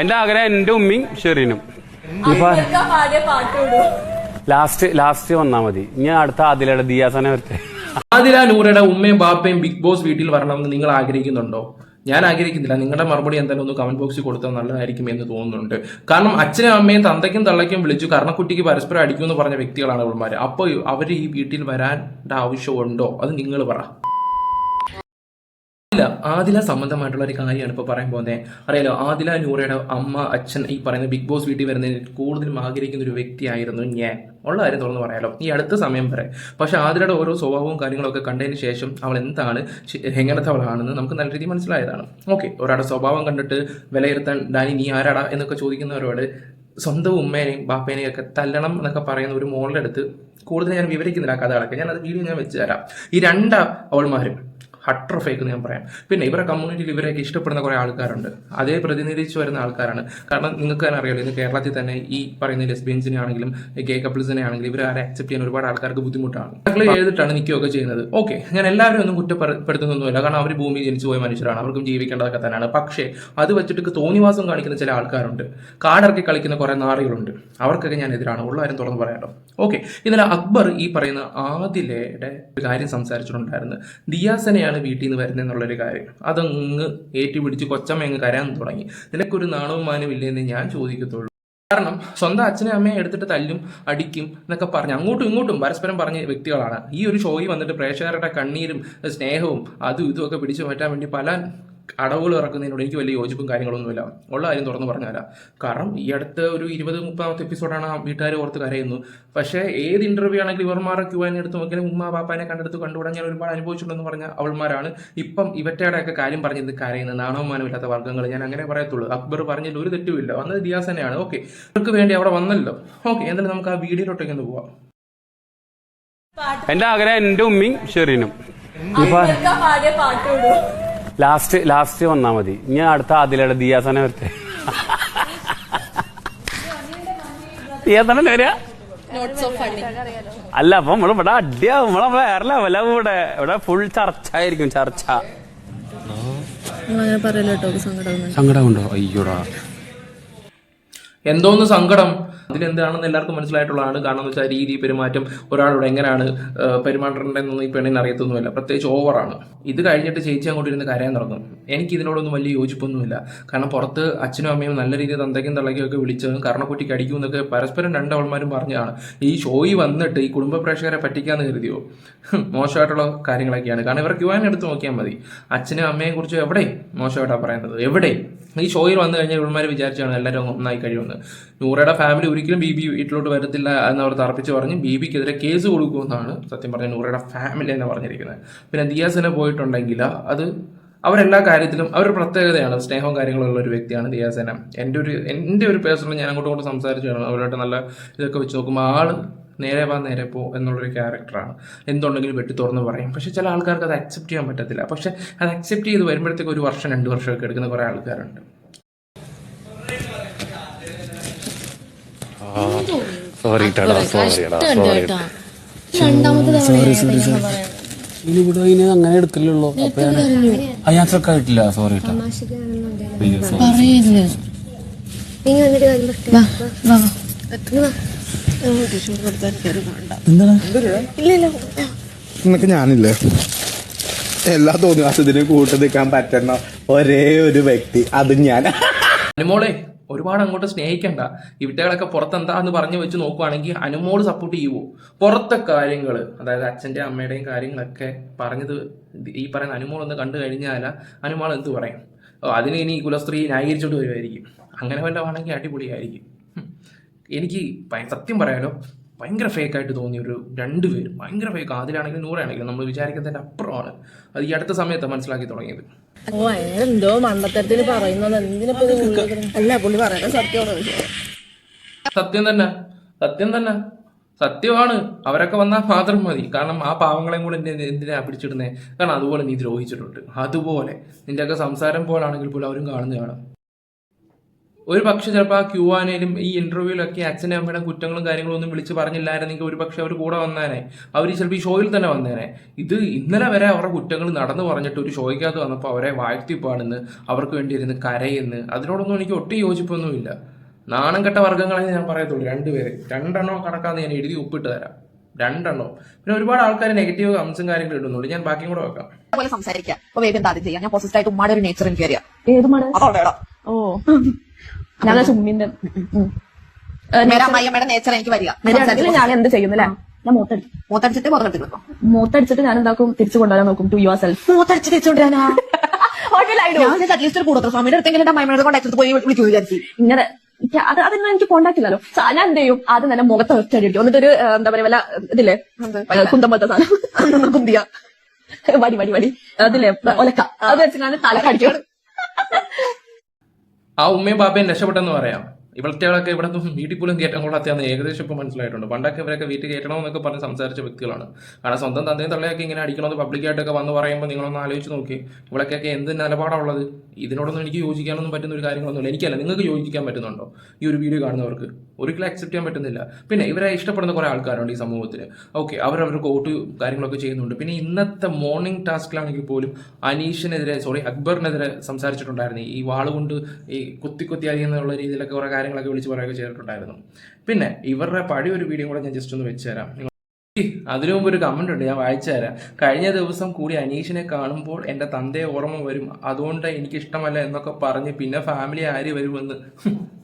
എന്റെ ആഗ്രഹം എന്റെ ഉമ്മയും ഷെറിനും. ലാസ്റ്റ് ലാസ്റ്റ് വന്നാ മതി. ഞാൻ അടുത്ത ആദിലയുടെ ദിയാസനെ വരട്ടെ. ആദില നൂറയുടെ ഉമ്മയും ബാപ്പയും ബിഗ് ബോസ് വീട്ടിൽ വരണമെന്ന് നിങ്ങൾ ആഗ്രഹിക്കുന്നുണ്ടോ? ഞാൻ ആഗ്രഹിക്കുന്നില്ല. നിങ്ങളുടെ മറുപടി എന്തായാലും ഒന്ന് കമന്റ് ബോക്സിൽ കൊടുത്താൽ നല്ലതായിരിക്കും എന്ന് തോന്നുന്നുണ്ട്. കാരണം അച്ഛനും അമ്മയും തന്തയ്ക്കും തള്ളയ്ക്കും വിളിച്ചു കർണക്കുട്ടിക്ക് പരസ്പരം അടിക്കുമെന്ന് പറഞ്ഞ വ്യക്തികളാണ് ഇവന്മാർ അപ്പോൾ അവർ ഈ വീട്ടിൽ വരാന്റെ ആവശ്യമുണ്ടോ? അത് നിങ്ങൾ പറ. ഇല്ല ആദില സംബന്ധമായിട്ടുള്ള ഒരു കാര്യമാണ് ഇപ്പോൾ പറയാൻ പോകുന്നത് അറിയാലോ ആദില നൂറയുടെ അമ്മ അച്ഛൻ ഈ പറയുന്ന ബിഗ് ബോസ് വീട്ടിൽ വരുന്നതിന് കൂടുതലും ആഗ്രഹിക്കുന്ന ഒരു വ്യക്തിയായിരുന്നു ഞാൻ. ഉള്ള കാര്യം തുറന്ന് പറയാലോ. ഈ അടുത്ത സമയം വരെ. പക്ഷെ ആദിലയുടെ ഓരോ സ്വഭാവവും കാര്യങ്ങളൊക്കെ കണ്ടതിന് ശേഷം അവൾ എന്താണ് എങ്ങനത്തെ അവളാണെന്ന് നമുക്ക് നല്ല രീതിയിൽ മനസ്സിലായതാണ്. ഓക്കെ ഒരാളുടെ സ്വഭാവം കണ്ടിട്ട് വിലയിരുത്താൻ ഡാനി നീ ആരാടാ എന്നൊക്കെ ചോദിക്കുന്നവരോട് സ്വന്തം ഉമ്മേനെയും ബാപ്പേനെയും ഒക്കെ തല്ലണം എന്നൊക്കെ പറയുന്ന ഒരു മോളുടെ അടുത്ത് കൂടുതൽ ഞാൻ വിവരിക്കുന്നില്ല കഥകളൊക്കെ. ഞാൻ അത് വീഡിയോ ഞാൻ വെച്ച് തരാം. ഈ രണ്ട് അവൾമാരും. ഹട്ടർ ഫേക്ക് എന്ന് ഞാൻ പറയാം. പിന്നെ ഇവരുടെ കമ്മ്യൂണിറ്റിയിൽ ഇവരെയൊക്കെ ഇഷ്ടപ്പെടുന്ന കുറേ ആൾക്കാരുണ്ട്. അതേ പ്രതിനിധീകരിച്ച് വരുന്ന ആൾക്കാരാണ്. കാരണം നിങ്ങൾക്ക് തന്നെ അറിയാലോ ഇന്ന് കേരളത്തിൽ തന്നെ ഈ പറയുന്ന ലെസ്ബിയൻസിനെ ആണെങ്കിലും ഗേ കപ്പിൾസിനെ ആണെങ്കിലും ഇവരെ ആരെ അക്സെപ്റ്റ് ചെയ്യാൻ ഒരുപാട് ആൾക്കാർക്ക് ബുദ്ധിമുട്ടാണ്. മക്കൾ എഴുതിട്ടാണ് നിൽക്കുകയൊക്കെ ചെയ്യുന്നത്. ഓക്കെ ഞാൻ എല്ലാവരും ഒന്നും കുറ്റപ്പെടുത്തുന്നൊന്നുമില്ല. കാരണം അവർ ഭൂമിയിൽ ജനിച്ചു പോയ മനുഷ്യരാണ്. അവർക്കും ജീവിക്കേണ്ടതൊക്കെ തന്നെയാണ്. പക്ഷേ അത് വെച്ചിട്ട് തോന്നിവാസം കാണിക്കുന്ന ചില ആൾക്കാരുണ്ട്. കാടിറക്കി കളിക്കുന്ന കുറേ നാറികളുണ്ട്. അവർക്കൊക്കെ ഞാൻ എതിരാണ്. ഉള്ള കാര്യം തുറന്ന് പറയാമല്ലോ ഓക്കെ ഇന്നലെ അക്ബർ ഈ പറയുന്ന ആദിലയുടെ കാര്യം സംസാരിച്ചിട്ടുണ്ടായിരുന്നു. ദിയാസനെയാണ് വീട്ടിൽ നിന്ന് വരുന്നത് എന്നുള്ളൊരു കാര്യം. അതങ്ങ് ഏറ്റുപിടിച്ച് കൊച്ചമ്മ അങ്ങ് കരാൻ തുടങ്ങി. നിനക്കൊരു നാണവും മാനും ഇല്ലെന്ന് ഞാൻ ചോദിക്കത്തുള്ളൂ. കാരണം സ്വന്തം അച്ഛനെ അമ്മയെ എടുത്തിട്ട് തല്ലും അടിക്കും എന്നൊക്കെ പറഞ്ഞ് അങ്ങോട്ടും ഇങ്ങോട്ടും പരസ്പരം പറഞ്ഞ വ്യക്തികളാണ്. ഈ ഒരു ഷോയിൽ വന്നിട്ട് പ്രേക്ഷകരുടെ കണ്ണീരും സ്നേഹവും അതും ഇതും ഒക്കെ പിടിച്ചു മാറ്റാൻ വേണ്ടി പല അടവുകൾ ഇറക്കുന്നതിനോട് എനിക്ക് വലിയ യോജിപ്പും കാര്യങ്ങളൊന്നുമില്ല. ഉള്ള കാര്യം തുറന്നു പറഞ്ഞാല കാരണം ഈ അടുത്ത ഒരു ഇരുപത് മുപ്പതാമത്തെ എപ്പിസോഡാണ് ആ വീട്ടുകാർ ഓർത്ത് കരയുന്നു പക്ഷേ ഏത് ഇന്റർവ്യൂ ആണെങ്കിലും ഇവർമാരെ ക്യൂവാൻ എടുത്ത് നോക്കിയാലും ഉമ്മ പാപ്പാനെ കണ്ടെടുത്ത് കണ്ടുകൂടാൻ ഞാൻ ഒരുപാട് അനുഭവിച്ചിട്ടുണ്ടെന്ന് പറഞ്ഞ അവൾമാരാണ്. ഇപ്പം ഇവറ്റയുടെ ഒക്കെ കാര്യം പറഞ്ഞത് കരയുന്നത് നാണവമാനമില്ലാത്ത വർഗങ്ങൾ. ഞാൻ അങ്ങനെ പറയത്തുള്ളൂ. അക്ബർ പറഞ്ഞതിൽ ഒരു തെറ്റുമില്ല വന്നത് ദിയാസ് തന്നെയാണ്. ഓക്കെ. അവർക്ക് വേണ്ടി അവിടെ വന്നല്ലോ. ഓക്കെ എന്തായാലും നമുക്ക് ആ വീഡിയോയിലോട്ടേക്ക് ഒന്ന് പോവാം. എന്റെ ആഗ്രഹം എന്റെ ഉമ്മയും ഷെറീനും. പാടിയ പാട്ട് വിടും ലാസ്റ്റ് ലാസ്റ്റ് വന്നാ മതി. ഞാൻ അടുത്ത ആദിലയുടെ ദിയാസനെ വരട്ടെ. ദിയാസനെ വരിക? അല്ല അപ്പൊ നമ്മൾ ഇവിടെ അടിയാവും. നമ്മളെ വേറെ ലെവലാവും ഇവിടെ. ഇവിടെ ഫുൾ ചർച്ച. ആയിരിക്കും ചർച്ച സങ്കടമുണ്ടോ? അയ്യോടാ. എന്തോന്ന് സങ്കടം? അതിലെന്താണെന്ന് എല്ലാവർക്കും മനസ്സിലായിട്ടുള്ളതാണ്. കാരണം എന്ന് വെച്ചാൽ രീതി പെരുമാറ്റം ഒരാളോട് എങ്ങനെയാണ് പെരുമാറേണ്ടതെന്നൊന്നും ഈ പെണ്ണിന് അറിയത്തൊന്നുമില്ല. പ്രത്യേകിച്ച് ഓവറാണ്. ഇത് കഴിഞ്ഞിട്ട് ചേച്ചി അങ്ങോട്ട് ഇരുന്ന് കരയാൻ തുടങ്ങും. എനിക്ക് ഇതിനോടൊന്നും വലിയ യോജിപ്പൊന്നുമില്ല. കാരണം പുറത്ത് അച്ഛനും അമ്മയും നല്ല രീതിയിൽ തന്തയ്ക്കും തള്ളയ്ക്കും ഒക്കെ വിളിച്ച് അടിക്കും എന്നൊക്കെ പരസ്പരം രണ്ടാൾമാരും പറഞ്ഞതാണ്. ഈ ഷോയി വന്നിട്ട് ഈ കുടുംബ പ്രേക്ഷകരെ പറ്റിക്കാന്ന് കരുതിയോ? മോശമായിട്ടുള്ള കാര്യങ്ങളൊക്കെയാണ്. കാരണം ഇവർ ക്യൂവാൻ എടുത്ത് നോക്കിയാൽ മതി. അച്ഛനും അമ്മയെ കുറിച്ച് എവിടെ മോശമായിട്ടാണ് പറയുന്നത്. എവിടെ ഈ ഷോയിൽ വന്നു കഴിഞ്ഞാൽ ഇവന്മാർ വിചാരിച്ചാണ് എല്ലാവരും ഒന്നായി കഴിയുമെന്ന്. നൂറയുടെ ഫാമിലി ഒരിക്കലും ബി ബി വീട്ടിലോട്ട് വരത്തില്ല എന്ന് അവർ തറപ്പിച്ച് പറഞ്ഞ് ബി ബിക്കെതിരെ കേസ് കൊടുക്കുമെന്നാണ് സത്യം പറഞ്ഞ നൂറയുടെ ഫാമിലി എന്ന് പറഞ്ഞിരിക്കുന്നത്. പിന്നെ ദിയാസിനെ പോയിട്ടുണ്ടെങ്കിൽ അത് അവരെല്ലാ കാര്യത്തിലും അവർ പ്രത്യേകതയാണ്. സ്നേഹവും കാര്യങ്ങളുള്ള ഒരു വ്യക്തിയാണ് ദിയാസേന. എന്റെ ഒരു എന്റെ ഒരു പേഴ്സണൽ ഞാൻ അങ്ങോട്ടും ഇങ്ങോട്ടും സംസാരിച്ചാണ് അവരുമായിട്ട് നല്ല ഇതൊക്കെ വെച്ച് നോക്കുമ്പോൾ ആൾ നേരെ വാ നേരെ പോ എന്നുള്ളൊരു ക്യാരക്ടറാണ് എന്തുണ്ടെങ്കിലും വെട്ടി തുറന്ന് പറയും. പക്ഷേ ചില ആൾക്കാർക്ക് അത് അക്സെപ്റ്റ് ചെയ്യാൻ പറ്റത്തില്ല. പക്ഷേ അത് അക്സെപ്റ്റ് ചെയ്ത് വരുമ്പോഴത്തേക്ക് ഒരു വർഷം രണ്ട് വർഷമൊക്കെ എടുക്കുന്ന കുറേ ആൾക്കാരുണ്ട്. സോറി ടാടാ സോറി സോറി ഇനി ഇവിടെ ഇനി അങ്ങനെ എടുക്കലുള്ളൂ. അപ്പൊ ഞാൻ ആ ഞാൻ ചെക്ക് ആയിട്ടില്ല സോറി പറയില്ല നീ വന്നിട്ട് കാര്യം പറ. വാ വാ വാ. നീ വാ. ഞാനില്ലേ? എല്ലാ തോന്നിവാസത്തിനും കൂട്ടു നിൽക്കാൻ പറ്റുന്ന ഒരേ ഒരു വ്യക്തി. അത് ഞാൻ. അനുമോളെ ഒരുപാട് അങ്ങോട്ട് സ്നേഹിക്കണ്ട. ഈ വിട്ടകളൊക്കെ പുറത്തെന്താ എന്ന് പറഞ്ഞു വെച്ച് നോക്കുവാണെങ്കിൽ അനുമോൾ സപ്പോർട്ട് ചെയ്യുവോ? പുറത്തെ കാര്യങ്ങൾ അതായത് അച്ഛന്റെ അമ്മയുടെയും കാര്യങ്ങളൊക്കെ പറഞ്ഞത് ഈ പറയുന്ന അനുമോൾ ഒന്ന് കണ്ടു കഴിഞ്ഞാൽ അനുമോൾ എന്ത് പറയും? അതിന് ഇനി കുലസ്ത്രീ ന്യായീകരിച്ചോണ്ട് വരുമായിരിക്കും അങ്ങനെ വല്ലതാണെങ്കിൽ അടിപൊളിയായിരിക്കും. എനിക്ക് സത്യം പറയാലോ ഭയങ്കര ഫേക്കായിട്ട് തോന്നിയ ഒരു രണ്ട് പേര്. ഭയങ്കര ഫേക്ക് അതിലാണെങ്കിലും നൂറാണെങ്കിലും നമ്മൾ വിചാരിക്കുന്നതിന്റെ അപ്പുറമാണ്. അത് ഈ അടുത്ത സമയത്താണ് മനസ്സിലാക്കി തുടങ്ങിയത്. ഓ എന്തോ മണ്ടത്തരത്തിന് പറയുന്നത് അല്ല പുള്ളി പറയുന്നത് സത്യമാണ് സത്യം തന്നെ. സത്യം തന്നെ. സത്യമാണ്. അവരൊക്കെ വന്നാൽ മാത്രം മതി. കാരണം ആ പാവങ്ങളെയും കൂടെ എന്നെ എന്തിനാ പിടിച്ചിടുന്നേ? കാരണം അതുപോലെ നീ ദ്രോഹിച്ചിട്ടുണ്ട്. അതുപോലെ. നിന്റെയൊക്കെ സംസാരം പോലാണെങ്കിൽ പോലും അവരും കാണുന്നതാണ്. ഒരു പക്ഷെ ചിലപ്പോൾ ആ ക്യൂ ആനയിലും ഈ ഇന്റർവ്യൂവിലൊക്കെ അച്ഛന്റെ അമ്മയുടെ കുറ്റങ്ങളും കാര്യങ്ങളും ഒന്നും വിളിച്ച് പറഞ്ഞില്ലായിരുന്നെങ്കിൽ ഒരു പക്ഷെ അവർ കൂടെ വന്നേനെ. അവർ ചിലപ്പോൾ ഈ ഷോയിൽ തന്നെ വന്നേനെ. ഇത് ഇന്നലെ വരെ അവരുടെ കുറ്റങ്ങൾ നടന്നു പറഞ്ഞിട്ട് ഒരു ഷോയ്ക്കകത്ത് വന്നപ്പോൾ അവരെ വാഴ്ത്തി പാടുന്ന് അവർക്ക് വേണ്ടി ഇരുന്ന് കരയെന്ന് അതിനോടൊന്നും എനിക്ക് ഒട്ടും യോജിപ്പൊന്നുമില്ല. നാണം കെട്ട വർഗങ്ങളെ ഞാൻ പറയത്തുള്ളൂ. രണ്ടുപേരെ. രണ്ടെണ്ണം കണക്കാന്ന് ഞാൻ എഴുതി ഒപ്പിട്ട് തരാം. രണ്ടെണ്ണം പിന്നെ ഒരുപാട് ആൾക്കാർ നെഗറ്റീവ് അംശം കാര്യങ്ങൾ ഇടുന്നുള്ളൂ ഞാൻ ബാക്കിയും കൂടെ വെക്കാം. പോലെ സംസാരിക്കാം. അപ്പൊ വേഗം എന്താ ആദ്യം ചെയ്യാം. ഞാൻ പോസിറ്റീവ് ആയിട്ട് ഉമ്മാടെ ഒരു നേച്ചർ എനിക്ക് അറിയാം ഏത് മട ഓ. ഞാൻ ചുമ്മിന്റെ അമ്മയമ്മയുടെ നേച്ചർ എനിക്ക് വരിക. ഞാൻ എന്ത് ചെയ്യുന്നില്ലേ. ഞാൻ മൂത്തടിച്ചിട്ട് ഞാൻ എന്താക്കും തിരിച്ചു കൊണ്ടുവരാൻ നോക്കും ടു യുവർ സെൽഫ് മൂത്തടിച്ച് അറ്റ്ലീസ്റ്റ് കൂടുതൽ സ്വാമിയുടെ അടുത്തെങ്കിലും അമ്മയുടെ കോണ്ടാക്ട് പോയി വിളിച്ചു വിചാരിച്ചു. ഇങ്ങനെ. അത് അതൊന്നും എനിക്ക് കോണ്ടാക്ട് ഇല്ലല്ലോ. ഞാൻ എന്ത് ചെയ്യും? ആദ്യം തന്നെ മുഖത്ത് ഒറ്റ അടിക്കും എന്നിട്ടൊരു ഒരു എന്താ പറയാ വല്ല ഇതില്ലേ? കുന്തം പോലത്തെ സാധനം. കുന്തിയ. വടി വടി വടി. അതില്ലേ? ഒലക്ക. അത് വെച്ചിട്ടാണ് ഞാൻ തലക്കടിക്കും ആ ഉമ്മയും ബാപ്പയും രക്ഷപ്പെട്ടെന്ന് പറയാം. ഇവിളത്തെകളൊക്കെ ഇവിടെ നിന്നും വീട്ടിൽ പോലും കയറ്റാൻ കൊള്ളാത്തയാന്ന് ഏകദേശം ഇപ്പോൾ മനസ്സിലായിട്ടുണ്ട്. പണ്ടൊക്കെ ഇവരൊക്കെ വീട്ടിൽ കയറ്റണമെന്നൊക്കെ പറഞ്ഞ് സംസാരിച്ച വ്യക്തികളാണ്. കാരണം സ്വന്തം തന്തയും തള്ളയൊക്കെ ഇങ്ങനെ അടിക്കണമെന്ന് പബ്ലിക്കായിട്ടൊക്കെ വന്ന് പറയുമ്പോൾ നിങ്ങളൊന്ന് ആലോചിച്ച് നോക്കി. ഇവിടേക്കൊക്കെ എന്ത് നിലപാടാണുള്ളത്? ഇതിനോടൊന്നും എനിക്ക് യോജിക്കാനൊന്നും പറ്റുന്ന ഒരു കാര്യങ്ങളൊന്നുമില്ല. എനിക്കല്ല നിങ്ങൾക്ക് യോജിക്കാൻ പറ്റുന്നുണ്ടോ? ഈ ഒരു വീഡിയോ കാണുന്നവർക്ക്. ഒരിക്കലും അക്സെപ്റ്റ് ചെയ്യാൻ പറ്റുന്നില്ല. പിന്നെ ഇവരെ ഇഷ്ടപ്പെടുന്ന കുറേ ആൾക്കാരുണ്ട് ഈ സമൂഹത്തിൽ ഓക്കെ അവർ അവർക്ക് വോട്ട് കാര്യങ്ങളൊക്കെ ചെയ്യുന്നുണ്ട്. പിന്നെ ഇന്നത്തെ മോർണിംഗ് ടാസ്കിലാണെങ്കിൽ പോലും അനീഷിനെതിരെ സോറി അക്ബറിനെതിരെ സംസാരിച്ചിട്ടുണ്ടായിരുന്നു. ഈ വാളുകൊണ്ട് ഈ കുത്തി കുത്തി അറിയുന്നുള്ള രീതിയിലൊക്കെ കുറേ കാര്യങ്ങളൊക്കെ വിളിച്ച് പറയുകയൊക്കെ ചെയ്തിട്ടുണ്ടായിരുന്നു. പിന്നെ ഇവരുടെ പഴയ ഒരു വീഡിയോ കൂടെ ഞാൻ ജസ്റ്റ് ഒന്ന് വെച്ച് തരാം. നിങ്ങൾ അതിനു മുമ്പ് ഒരു കമന്റ് ഉണ്ട് ഞാൻ വായിച്ചു തരാം. കഴിഞ്ഞ ദിവസം കൂടി അനീഷിനെ കാണുമ്പോൾ എന്റെ തന്തയെ ഓർമ്മ വരും. അതുകൊണ്ട് എനിക്ക് ഇഷ്ടമല്ല എന്നൊക്കെ പറഞ്ഞ് പിന്നെ ഫാമിലി ആര് വരുമെന്ന്?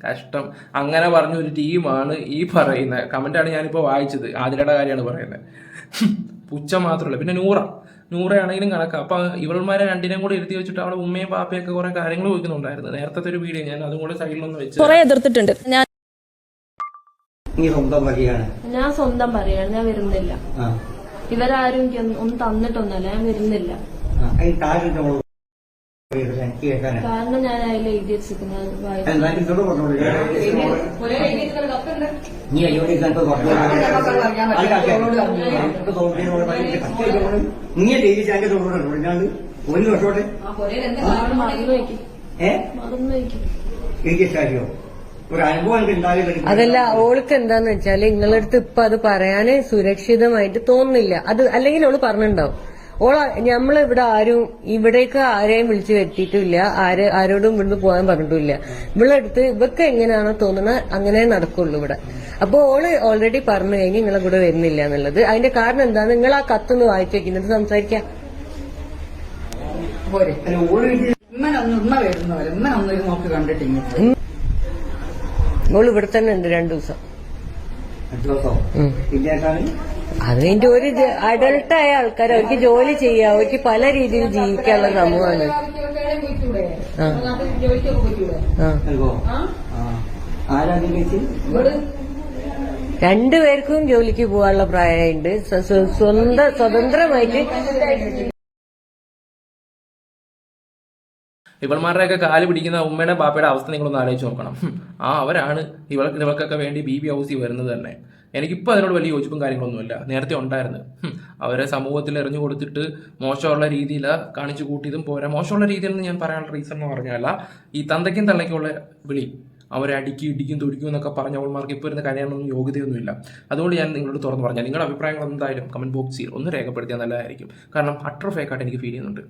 കഷ്ടം. അങ്ങനെ പറഞ്ഞ ഒരു ടീമാണ് ഈ പറയുന്നത്. കമന്റാണ് ഞാനിപ്പോൾ വായിച്ചത്. ആതിരയുടെ കാര്യമാണ് പറയുന്നത്. പുച്ഛം മാത്രമല്ല. പിന്നെ നൂറ. നൂറയാണെങ്കിലും കണക്കാം. അപ്പൊ ഇവൾമാരെ രണ്ടിനെയും കൂടി എഴുതി വെച്ചിട്ട് അവളെ ഉമ്മയും പാപ്പയൊക്കെ കുറെ കാര്യങ്ങൾ ചോദിക്കുന്നുണ്ടായിരുന്നു. നേരത്തെ ഒരു വീഡിയോ ഞാൻ അതും കൂടെ സൈഡിലൊന്ന് വെച്ച് എതിർത്തിട്ടുണ്ട്. നീ സ്വന്തം പറയാണ് ഞാൻ സ്വന്തം പറയാണ് ഞാൻ വരുന്നില്ല ഇവരാരും എനിക്ക് ഒന്നും തന്നിട്ടൊന്നല്ല ഞാൻ വരുന്നില്ല കാരണം ഞാൻ അതിൽ എഴുതി വെച്ചിരിക്കുന്നത് നീ അയ്യോടി നീ ഡെയിലി ചാന്റെ ഒരു വർഷോട്ടെ ഏ എനിക്ക് ഇഷ്ടമാക്കിയോ അതല്ല ഓൾക്ക് എന്താന്ന് വെച്ചാൽ നിങ്ങളടുത്ത് ഇപ്പൊ അത് പറയാന് സുരക്ഷിതമായിട്ട് തോന്നുന്നില്ല. അത് അല്ലെങ്കിൽ ഓൾ പറഞ്ഞിട്ടുണ്ടാവും ഓള നമ്മളിവിടെ ആരും ഇവിടേക്ക് ആരെയും വിളിച്ചു വരുത്തിയിട്ടില്ല. ആര് ആരോടും ഇവിടുന്ന് പോകാൻ പറഞ്ഞിട്ടില്ല. ഇവിടെ അടുത്ത് ഇവക്ക് എങ്ങനെയാണോ തോന്നുന്നത് അങ്ങനെ നടക്കുള്ളൂ ഇവിടെ. അപ്പൊ ഓൾ ഓൾറെഡി പറഞ്ഞു കഴിഞ്ഞ് നിങ്ങളെ കൂടെ വരുന്നില്ല എന്നുള്ളത്. അതിന്റെ കാരണം എന്താണ്? നിങ്ങൾ ആ കത്തൊന്ന് വായിച്ചു വെക്കുന്നത് സംസാരിക്കാം. ഉമ്മനൊന്ന് ഉമ്മ വരുന്നവരെ ഉമ്മനൊന്നൊരു നോക്ക് കണ്ടിട്ടില്ല ഓൾ ഇവിടെ തന്നെ ഉണ്ട് രണ്ടു ദിവസം. അത് ഒരു അഡൾട്ടായ ആൾക്കാർ അവർക്ക് ജോലി ചെയ്യാം. അവർക്ക് പല രീതിയിൽ ജീവിക്കാനുള്ള സമൂഹമാണ് രണ്ടുപേർക്കും ജോലിക്ക് പോകാനുള്ള പ്രായമുണ്ട്. സ്വ- സ്വ- സ്വന്തം സ്വതന്ത്രമായിട്ട് ഇവന്മാരുടെയൊക്കെ കാൽ പിടിക്കുന്ന ഉമ്മയുടെ ബാപ്പയുടെ അവസ്ഥ നിങ്ങളൊന്ന് ആലോചിച്ച് നോക്കണം. ആ അവരാണ് ഇവൾ ഇവൾക്കൊക്കെ വേണ്ടി ബി ബി ഹൗസിൽ വരുന്നത് തന്നെ. എനിക്കിപ്പോൾ അതിനോട് വലിയ യോജിപ്പും കാര്യങ്ങളൊന്നുമില്ല. നേരത്തെ ഉണ്ടായിരുന്നു. അവരെ സമൂഹത്തിൽ എറിഞ്ഞു കൊടുത്തിട്ട് മോശമുള്ള രീതിയിൽ കാണിച്ചു കൂട്ടിയതും പോരാ. മോശമുള്ള രീതിയിൽ നിന്ന് ഞാൻ പറയാനുള്ള റീസൺ എന്ന് പറഞ്ഞാൽ ഈ തന്തയ്ക്കും തള്ളയ്ക്കുള്ള വിളി അവരെ അടിക്കും ഇടിക്കും തുടിക്കും എന്നൊക്കെ പറഞ്ഞ അവന്മാർക്ക് ഇപ്പോൾ ഇരുന്ന് കഴിയാനൊന്നും യോഗ്യതയൊന്നുമില്ല. അതുകൊണ്ട് ഞാൻ നിങ്ങളോട് തുറന്ന് പറഞ്ഞാൽ നിങ്ങളുടെ അഭിപ്രായങ്ങൾ എന്തായാലും കമന്റ് ബോക്സിൽ ഒന്ന് രേഖപ്പെടുത്തിയാൽ നല്ലതായിരിക്കും. കാരണം അട്ടർ ഫേക്കായിട്ട് എനിക്ക് ഫീൽ ചെയ്യുന്നുണ്ട്.